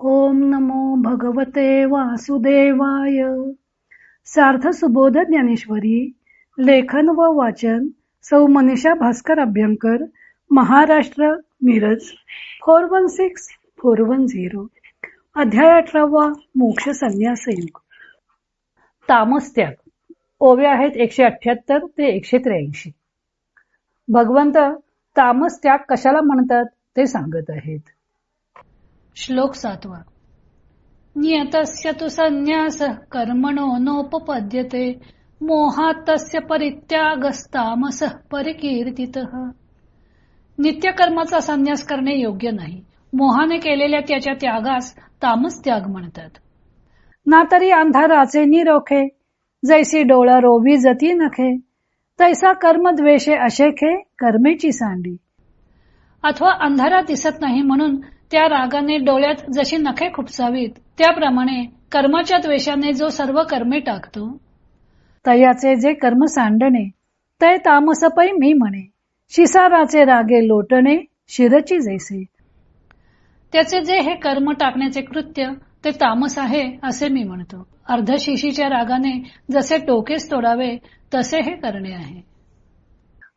ओम नमो भगवते वासुदेवाय. सार्थ सुबोध ज्ञानेश्वरी लेखन व वाचन सौ Manisha Bhaskar Abhyankar Maharashtra Miraj four one six four one zero. अध्याय अठरावा मोक्ष संन्यास योग. तामस त्याग. ओव्या आहेत एकशे अठ्याहत्तर ते एकशे त्र्याऐंशी. भगवंत तामस त्याग कशाला म्हणतात ते सांगत आहेत. श्लोक सातवा नियतस्य तु संन्यास कर्मणो नोपपद्यते मोहात्तस्य परित्यागस्तामस परिकीर्तित. नित्य कर्माचा संन्यास करणे योग्य नाही. मोहाने केलेल्या त्याच्या त्यागास तामस त्याग म्हणतात. ना तरी अंधाराचे निरोखे जैसी डोळा रोवी जती नखे तैसा कर्म द्वेषे अशेखे कर्मेची सांडी. अथवा अंधारा दिसत नाही म्हणून त्या रागाने डोळ्यात जशी नखे खुपसावीत त्याप्रमाणे कर्माच्या द्वेषाने जो सर्व कर्मे टाकतो. तयाचे जे कर्म सांडणे तय तामसपै मी म्हणे. शिसाराचे रागे लोटणे शिरची जैसे. त्याचे जे हे कर्म टाकण्याचे कृत्य ते तामस आहे असे मी म्हणतो. अर्धशिशीच्या रागाने जसे टोकेस तोडावे तसे हे करणे आहे.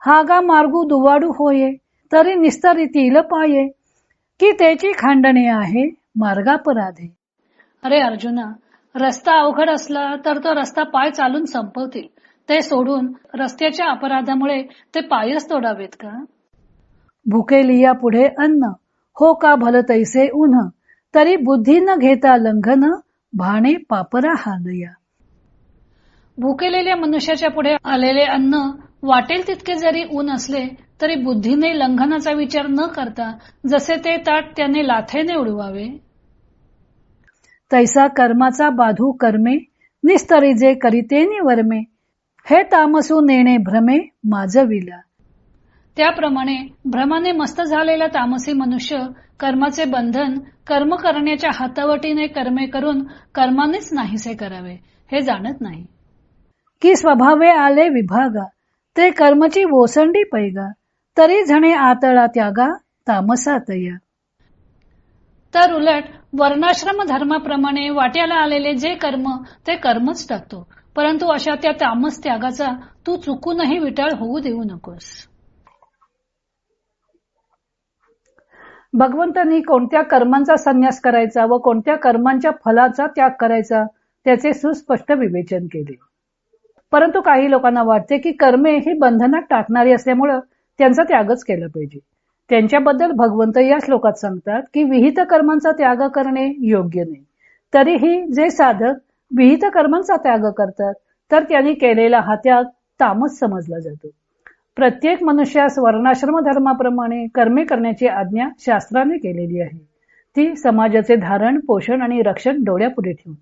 हागा मार्गू दुवाडू होये तरी निस्तरितील पाये. की त्याची खांडणे आहे मार्गापराधे. अरे अर्जुना रस्ता अवघड असला तर तो रस्ता पाय चालून संपवतील. ते सोडून रस्त्याच्या अपराधामुळे ते पायच तोडावेत का? भुकेलिया पुढे अन्न हो का भल तैसे उन्ह तरी बुद्धी न घेता लंघन भाणे पापरा हालया. भुकेलेल्या मनुष्याच्या पुढे आलेले अन्न वाटेल तितके जरी ऊन असले तरी बुद्धीने लंघनाचा विचार न करता जसे ते ताट त्याने लाथेने उडवावे. तैसा कर्माचा बाधू कर्मे निस्तरी जे करीते वर्मे हे तामसू नेणे भ्रमे माझविला त्याप्रमाणे भ्रमाने मस्त झालेला तामसी मनुष्य कर्माचे बंधन कर्म करण्याच्या हातावटीने कर्मे करून कर्मानेच नाहीसे करावे हे जाणत नाही. की स्वभावे आले विभागा ते कर्मची ओसंडी पैगा तरी झणे आतळा त्यागा तामसातया. तर उलट वर्णाश्रम धर्माप्रमाणे वाट्याला आलेले जे कर्म ते कर्मच टाकतो. परंतु अशा त्या तामस त्यागाचा तू चुकूनही विटाळ होऊ देऊ नकोस. भगवंतांनी कोणत्या कर्मांचा संन्यास करायचा व कोणत्या कर्मांच्या फलाचा त्याग करायचा त्याचे सुस्पष्ट विवेचन केले. परंतु काही लोकांना वाटते की कर्मे ही बंधनात टाकणारी असल्यामुळं त्यांचा त्यागच केला पाहिजे. त्यांच्याबद्दल भगवंत या श्लोकात सांगतात की विहित कर्मांचा त्याग करणे योग्य नाही. तरीही जे साधक विहित कर्मांचा त्याग करतात तर त्यांनी केलेला हा त्याग तामस समजला जातो. प्रत्येक मनुष्यास वर्णाश्रम धर्माप्रमाणे कर्मे करण्याची आज्ञा शास्त्राने केलेली आहे. ती समाजाचे धारण पोषण आणि रक्षण डोळ्यापुढे ठेवून.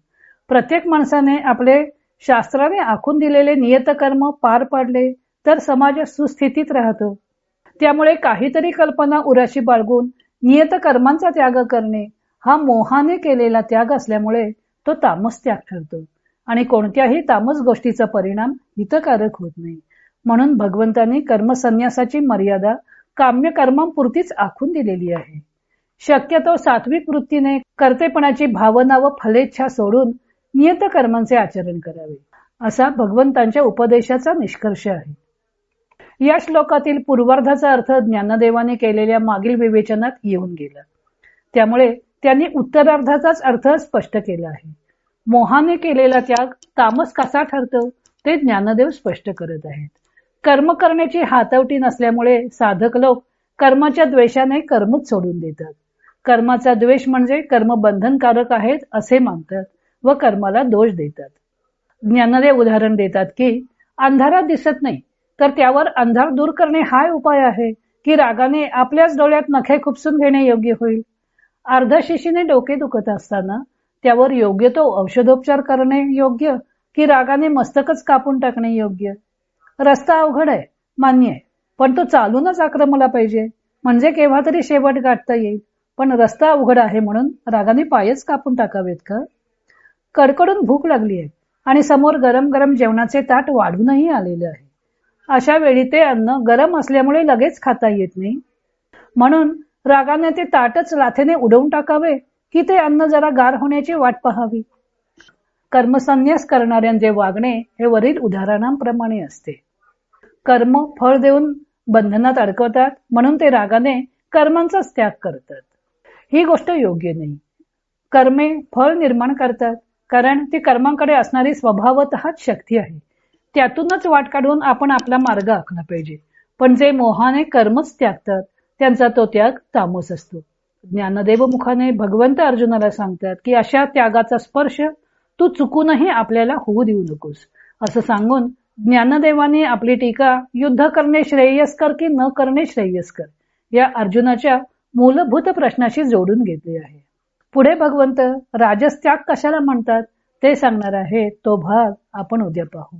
प्रत्येक माणसाने आपले शास्त्राने आखून दिलेले नियत कर्म पार पाडले तर समाज सुस्थितीत राहतो. त्यामुळे काहीतरी कल्पना उराशी बाळगून नियत कर्मांचा त्याग करणे हा मोहाने केलेला त्याग असल्यामुळे तो तामस त्याग ठरतो. आणि कोणत्याही तामस गोष्टीचा परिणाम हितकारक होत नाही. म्हणून भगवंतांनी कर्मसन्यासाची मर्यादा काम्य कर्मांपुरतीच आखून दिलेली आहे. शक्यतो सात्विक वृत्तीने कर्तेपणाची भावना व फलेच्छा सोडून नियत कर्मांचे आचरण करावे. असा भगवंतांच्या उपदेशाचा निष्कर्ष आहे. या श्लोकातील पूर्वार्धाचा अर्थ ज्ञानदेवाने केलेल्या मागील विवेचनात येऊन गेला. त्यामुळे त्यांनी उत्तरार्धाचाच अर्थ स्पष्ट केला आहे. मोहाने केलेला त्याग तामस कसा ठरतो ते ज्ञानदेव स्पष्ट करत आहेत. कर्म करण्याची हातवटी नसल्यामुळे साधक लोक कर्माच्या द्वेषाने कर्मच सोडून देतात. कर्माचा द्वेष म्हणजे कर्म बंधनकारक आहेत असे मानतात व कर्माला दोष देतात. ज्ञानदेव उदाहरण देतात की अंधारात दिसत नाही तर त्यावर अंधार दूर करणे हा उपाय आहे की रागाने आपल्याच डोळ्यात नखे खुपसून घेणे योग्य होईल. अर्धशिशीने डोके दुखत असताना त्यावर योग्य तो औषधोपचार करणे योग्य की रागाने मस्तकच कापून टाकणे योग्य. रस्ता अवघड आहे मान्य आहे पण तो चालूनच आक्रमला पाहिजे. म्हणजे केव्हा तरी शेवट गाठता येईल. पण रस्ता अवघड आहे म्हणून रागाने पायच कापून टाकावेत का? कडकडून भूक लागली आहे आणि समोर गरम गरम जेवणाचे ताट वाढूनही आलेले आहे. अशा वेळी ते अन्न गरम असल्यामुळे लगेच खाता येत नाही. म्हणून रागाने ते ताटच लाथेने उडवून टाकावे की ते अन्न जरा गार होण्याची वाट पाहावी. कर्मसन्यास करणाऱ्यांचे वागणे हे वरील उदाहरणांप्रमाणे असते. कर्म फळ देऊन बंधनात अडकवतात म्हणून ते रागाने कर्मांचाच त्याग करतात. ही गोष्ट योग्य नाही. कर्मे फळ निर्माण करतात कारण ती कर्मांकडे असणारी स्वभावतःच शक्ती आहे. त्यातूनच वाट काढून आपण आपला मार्ग आखला पाहिजे. पण जे मोहाने कर्मच त्यागतात त्यांचा तो त्याग तामस असतो. ज्ञानदेव मुखाने भगवंत अर्जुनाला सांगतात की अशा त्यागाचा स्पर्श तू चुकूनही आपल्याला होऊ देऊ नकोस. असं सांगून ज्ञानदेवाने आपली टीका युद्ध करणे श्रेयस्कर की न करणे श्रेयस्कर या अर्जुनाच्या मूलभूत प्रश्नाशी जोडून घेतली आहे. पुढे भगवंत राजस त्याग कशाला म्हणतात? ते सांगणार आहे तो भाग आपण उद्या पाहू.